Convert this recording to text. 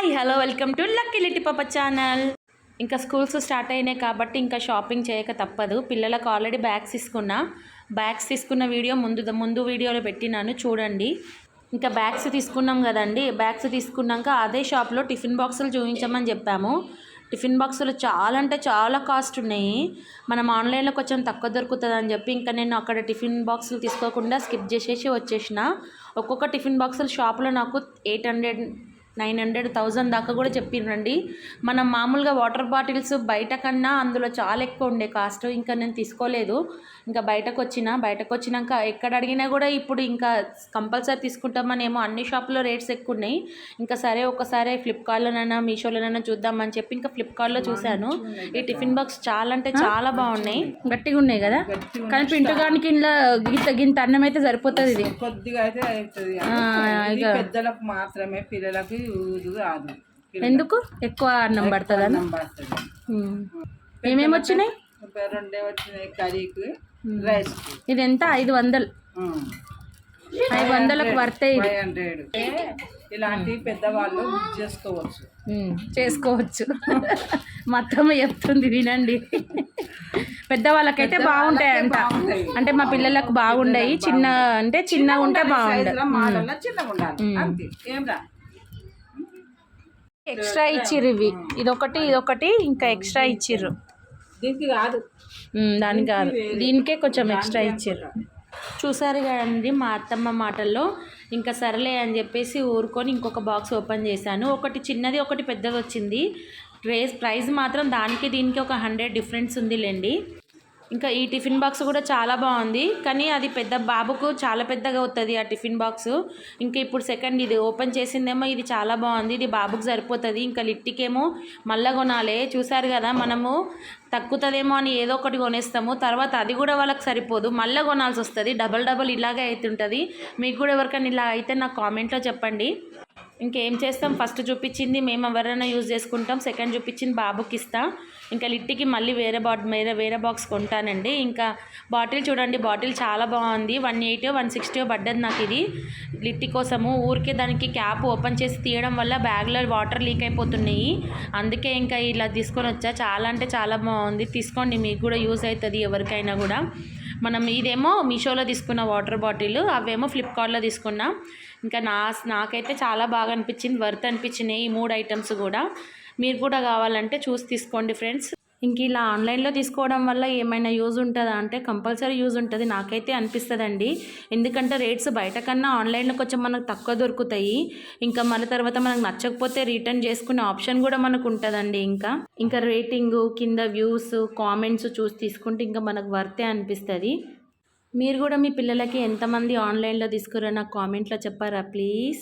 Hi hello welcome to lucky little పాప channel ఇంకా schools start అయినాయి కాబట్టి ఇంకా షాపింగ్ చేయక తప్పదు. పిల్లలకు ఆల్రెడీ బ్యాగ్స్ తీసుకున్నా. బ్యాగ్స్ తీసుకున్న వీడియో ముందు ముందు వీడియోలో పెట్టినాను చూడండి. ఇంకా బ్యాగ్స్ తీసుకున్నాం కదండి. బ్యాగ్స్ తీసుకున్నాక అదే షాప్లో టిఫిన్ బాక్సులు చూపించమని చెప్పాము. టిఫిన్ బాక్సులు చాలా అంటే చాలా కాస్ట్ ఉన్నాయి. మనం ఆన్లైన్లో కొంచెం తక్కువ దొరుకుతుంది అని చెప్పి ఇంకా నేను అక్కడ టిఫిన్ బాక్సులు తీసుకోకుండా స్కిప్ చేసేసి వచ్చేసిన. ఒక్కొక్క టిఫిన్ బాక్సులు షాప్లో నాకు eight hundred nine hundred thousand దాకా కూడా చెప్పిండ్రండి మనం మామూలుగా వాటర్ బాటిల్స్ బయట కన్నా అందులో చాలా ఎక్కువ ఉండే కాస్ట్. ఇంకా నేను తీసుకోలేదు. ఇంకా బయటకు వచ్చిన బయటకు వచ్చినాక ఎక్కడ అడిగినా కూడా ఇప్పుడు ఇంకా కంపల్సరీ తీసుకుంటామని ఏమో అన్ని షాపులో రేట్స్ ఎక్కువ ఉన్నాయి ఇంకా సరే ఒకసారి ఫ్లిప్కార్ట్లోనైనా మీషోలోనైనా చూద్దామని చెప్పి ఇంకా ఫ్లిప్కార్ట్లో చూశాను. ఈ టిఫిన్ బాక్స్ చాలా అంటే చాలా బాగున్నాయి. గట్టిగా ఉన్నాయి కదా? కానీ పింటుగానికి ఇంట్లో గింత గింత అన్నం అయితే సరిపోతుంది ఇది. కొద్దిగా అయితే అవుతుంది. పెద్దలకు మాత్రమే పిల్లలకి యూజ్ కాదు. ఎందుకు? ఎక్కువ అన్నం పడుతుందా? అన్నం పడుతుంది. ఏమేమి వచ్చినాయి? రెండే వచ్చినాయి. కర్రీకి రైస్ ఇది ఎంత? ఐదు వందలు. ఐదు వందలకు హండ్రెడ్. ఇలాంటి పెద్దవాళ్ళు చేసుకోవచ్చు. చేసుకోవచ్చు. మొత్తం చెప్తుంది వినండి. పెద్దవాళ్ళకైతే బాగుంటాయి. అంట. అంటే మా పిల్లలకు బాగుంటాయి చిన్న అంటే చిన్నగా ఉంటే బాగుంటాయి ఎక్స్ట్రా ఇచ్చిర్రు ఇవి ఇదొకటి ఇదొకటి ఇంకా ఎక్స్ట్రా ఇచ్చిర్రు. దీనికి కాదు. దానికి కాదు. దీనికే కొంచెం ఎక్స్ట్రా ఇచ్చారు చూసారు కదండి మా అత్తమ్మ మాటల్లో ఇంకా సరేలే అని చెప్పేసి ఊరుకొని ఇంకొక బాక్స్ ఓపెన్ చేశాను. ఒకటి చిన్నది ఒకటి పెద్దది వచ్చింది. రేస్ ప్రైస్ మాత్రం దానికి దీనికి ఒక హండ్రెడ్ డిఫరెన్స్ ఉందిలేండి. ఇంకా ఈ టిఫిన్ బాక్స్ కూడా చాలా బాగుంది. కానీ అది పెద్ద బాబుకు చాలా పెద్దగా అవుతుంది ఆ టిఫిన్ బాక్స్. ఇంకా ఇప్పుడు సెకండ్ ఇది ఓపెన్ చేసిందేమో ఇది చాలా బాగుంది. ఇది బాబుకు సరిపోతుంది. ఇంకా లిట్టికేమో మళ్ళా కొనాలి. చూసారు కదా మనము తక్కుతుందేమో అని ఏదో ఒకటి కొనేస్తాము. తర్వాత అది కూడా వాళ్ళకి సరిపోదు. మళ్ళీ కొనాల్సి వస్తుంది. డబల్ డబల్ ఇలాగే అవుతుంటుంది మీకు కూడా ఎవరికైనా ఇలా అయితే నాకు కామెంట్లో చెప్పండి. ఇంకేం చేస్తాం? ఫస్ట్ చూపించింది మేము ఎవరైనా యూజ్ చేసుకుంటాం. సెకండ్ చూపించింది బాబుకి ఇస్తా. ఇంకా లిట్టికి మళ్ళీ వేరే బాట్ వేరే వేరే బాక్స్ కొంటానండి. ఇంకా బాటిల్ చూడండి బాటిల్ చాలా బాగుంది. వన్ ఎయిటీ వన్ సిక్స్టీ పడ్డది నాకు ఇది. లిట్టి కోసము ఊరికే దానికి క్యాప్ ఓపెన్ చేసి తీయడం వల్ల బ్యాగ్లో వాటర్ లీక్ అయిపోతున్నాయి. అందుకే ఇంకా ఇలా తీసుకొని వచ్చా. చాలా అంటే చాలా బాగుంది. తీసుకోండి మీకు కూడా యూజ్ అవుతుంది ఎవరికైనా కూడా. మనం ఇదేమో మీషోలో తీసుకున్న వాటర్ బాటిల్ అవేమో ఫ్లిప్కార్ట్లో తీసుకున్నాం. ఇంకా నా నాకైతే చాలా బాగా అనిపించింది వర్త్ అనిపించినాయి ఈ మూడు ఐటమ్స్ కూడా. మీరు కూడా కావాలంటే చూసి తీసుకోండి ఫ్రెండ్స్. ఇంక ఇలా ఆన్లైన్లో తీసుకోవడం వల్ల ఏమైనా యూజ్ ఉంటుందా అంటే కంపల్సరీ యూజ్ ఉంటుంది. నాకైతే అనిపిస్తుందండి. ఎందుకంటే రేట్స్ బయట కన్నా ఆన్లైన్లో కొంచెం మనకు తక్కువ దొరుకుతాయి. ఇంకా మళ్ళీ తర్వాత మనకు నచ్చకపోతే రిటర్న్ చేసుకునే ఆప్షన్ కూడా మనకు ఉంటుందండి ఇంకా. ఇంకా రేటింగ్ కింద వ్యూస్ కామెంట్స్ చూసి తీసుకుంటే ఇంకా మనకు వర్తే అనిపిస్తుంది. మీరు కూడా మీ పిల్లలకి ఎంతమంది ఆన్లైన్లో తీసుకురా నాకు కామెంట్లో చెప్పారా ప్లీజ్?